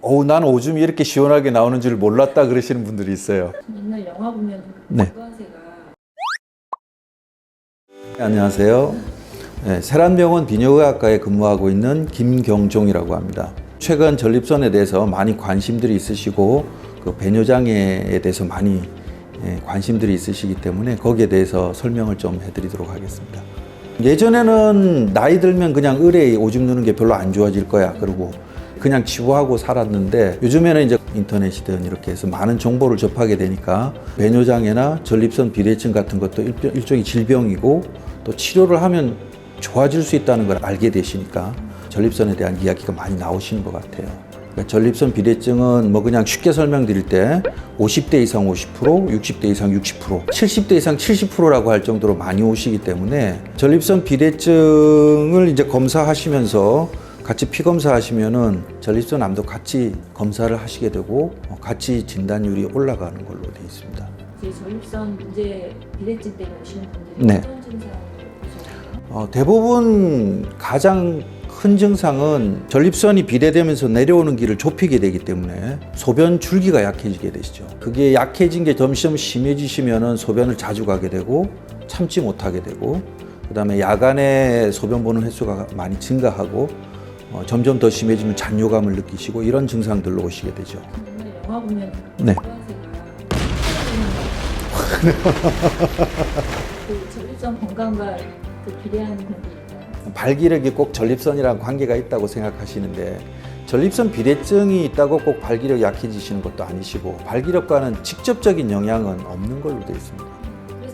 어우, 난 오줌이 이렇게 시원하게 나오는 줄 몰랐다 그러시는 분들이 있어요. 옛날 영화 보면 네. 고관세가 네, 안녕하세요. 네, 세란병원 비뇨의학과에 근무하고 있는 김경종이라고 합니다. 최근 전립선에 대해서 많이 관심들이 있으시고 그 배뇨장애에 대해서 많이 예, 관심들이 있으시기 때문에 거기에 대해서 설명을 좀 해드리도록 하겠습니다. 예전에는 나이 들면 그냥 의뢰 오줌 누는 게 별로 안 좋아질 거야. 그러고 그냥 치부하고 살았는데 요즘에는 이제 인터넷이든 이렇게 해서 많은 정보를 접하게 되니까 배뇨장애나 전립선 비대증 같은 것도 일종의 질병이고 또 치료를 하면 좋아질 수 있다는 걸 알게 되시니까 전립선에 대한 이야기가 많이 나오시는 것 같아요. 그러니까 전립선 비대증은 뭐 그냥 쉽게 설명드릴 때 50대 이상 50%, 60대 이상 60%, 70대 이상 70%라고 할 정도로 많이 오시기 때문에 전립선 비대증을 이제 검사하시면서 같이 피 검사 하시면은 전립선 암도 같이 검사를 하시게 되고 어, 같이 진단율이 올라가는 걸로 되어 있습니다. 제 전립선 문제 비대증 때문에 오시는 분들이 네. 어떤 보셔요? 어, 대부분 가장 큰 증상은 전립선이 비대되면서 내려오는 길을 좁히게 되기 때문에 소변 줄기가 약해지게 되시죠. 그게 약해진 게 점점 심해지시면은 소변을 자주 가게 되고 참지 못하게 되고 그다음에 야간에 소변 보는 횟수가 많이 증가하고 어, 점점 더 심해지면 잔뇨감을 느끼시고 이런 증상들로 오시게 되죠. 옛날 영화 보면 네. 그 전립선 건강과 그 비례하는 있나요? 발기력이 꼭 전립선이랑 관계가 있다고 생각하시는데 전립선 비대증이 있다고 꼭 발기력이 약해지시는 것도 아니시고 발기력과는 직접적인 영향은 없는 걸로 되어 있습니다.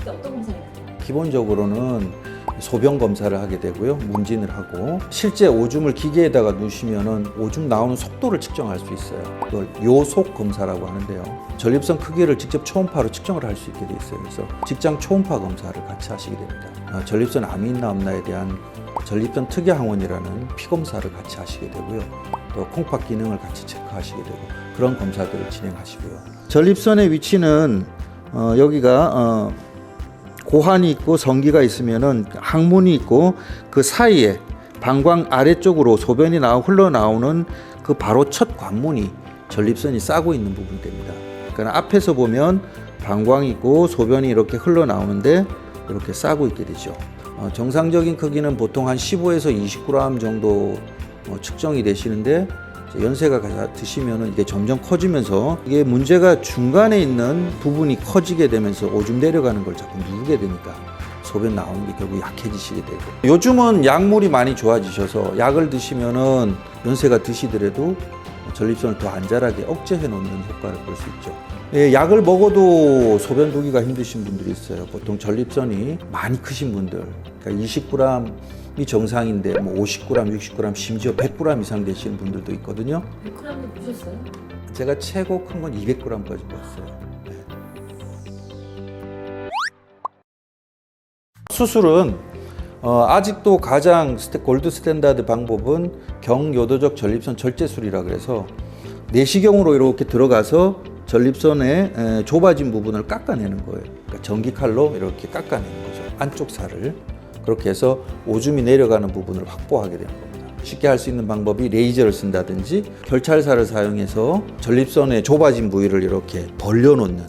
때 어떤 해요? 기본적으로는 소변 검사를 하게 되고요. 문진을 하고 실제 오줌을 기계에다가 누시면은 오줌 나오는 속도를 측정할 수 있어요. 그걸 요속 검사라고 하는데요. 전립선 크기를 직접 초음파로 측정을 할 수 있게 돼 있어요. 그래서 직장 초음파 검사를 같이 하시게 됩니다. 어, 전립선 암이 있나 없나에 대한 전립선 특이 항원이라는 피 검사를 같이 하시게 되고요. 또 콩팥 기능을 같이 체크하시게 되고 그런 검사들을 진행하시고요. 전립선의 위치는 어, 여기가 어, 고환이 있고 성기가 있으면은 항문이 있고 그 사이에 방광 아래쪽으로 소변이 나와 흘러나오는 그 바로 첫 관문이 전립선이 싸고 있는 부분입니다. 그러니까 앞에서 보면 방광이 있고 소변이 이렇게 흘러나오는데 이렇게 싸고 있게 되죠. 어, 정상적인 크기는 보통 한 15에서 20g 정도 어, 측정이 되시는데 연세가 가- 드시면은 이게 점점 커지면서 이게 문제가 중간에 있는 부분이 커지게 되면서 오줌 내려가는 걸 자꾸 누르게 되니까 소변 나오는 게 결국 약해지시게 되고 요즘은 약물이 많이 좋아지셔서 약을 드시면은 연세가 드시더라도 전립선을 더 안전하게 억제해 놓는 효과를 볼 수 있죠. 예, 약을 먹어도 소변 두기가 힘드신 분들이 있어요. 보통 전립선이 많이 크신 분들, 그러니까 20g이 정상인데 뭐 50g, 60g, 심지어 100g 이상 되시는 분들도 있거든요. 100g도 보셨어요? 제가 최고 큰 건 200g까지 봤어요. 네. 수술은 어, 아직도 가장 스테- 골드 스탠다드 방법은 경요도적 전립선 절제술이라 그래서 내시경으로 이렇게 들어가서 전립선의 에, 좁아진 부분을 깎아내는 거예요. 그러니까 전기 칼로 이렇게 깎아내는 거죠. 안쪽 살을 그렇게 해서 오줌이 내려가는 부분을 확보하게 되는 겁니다. 쉽게 할 수 있는 방법이 레이저를 쓴다든지 결찰사를 사용해서 전립선의 좁아진 부위를 이렇게 벌려놓는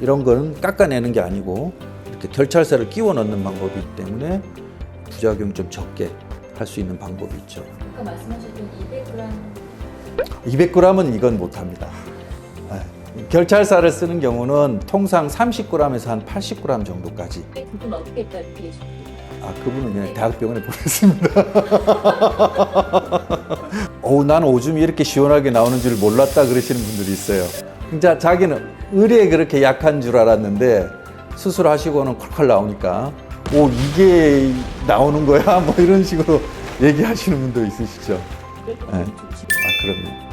이런 거는 깎아내는 게 아니고 이렇게 결찰사를 끼워 넣는 방법이기 때문에 부작용 좀 적게 할 수 있는 방법이 있죠. 아까 말씀하셨던 200g 200g은 이건 못합니다. 네. 결찰사를 쓰는 경우는 통상 30g에서 한 80g 정도까지. 그분 어떻게 했다 이렇게 아 그분은 그냥 대학병원에 보냈습니다. 어우 난 오줌이 이렇게 시원하게 나오는 줄 몰랐다 그러시는 분들이 있어요. 진짜 자기는 의뢰에 그렇게 약한 줄 알았는데 수술하시고는 콜콜 나오니까 오 이게 나오는 거야 뭐 이런 식으로 얘기하시는 분도 있으시죠. 네. 아 그럼요.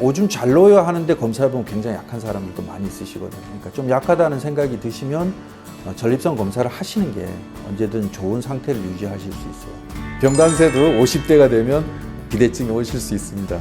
오줌 잘 넣어야 하는데 검사해 보면 굉장히 약한 사람들도 많이 있으시거든요. 그러니까 좀 약하다는 생각이 드시면 어, 전립선 검사를 하시는 게 언제든 좋은 상태를 유지하실 수 있어요. 병간세도 50대가 되면 비대증이 오실 수 있습니다.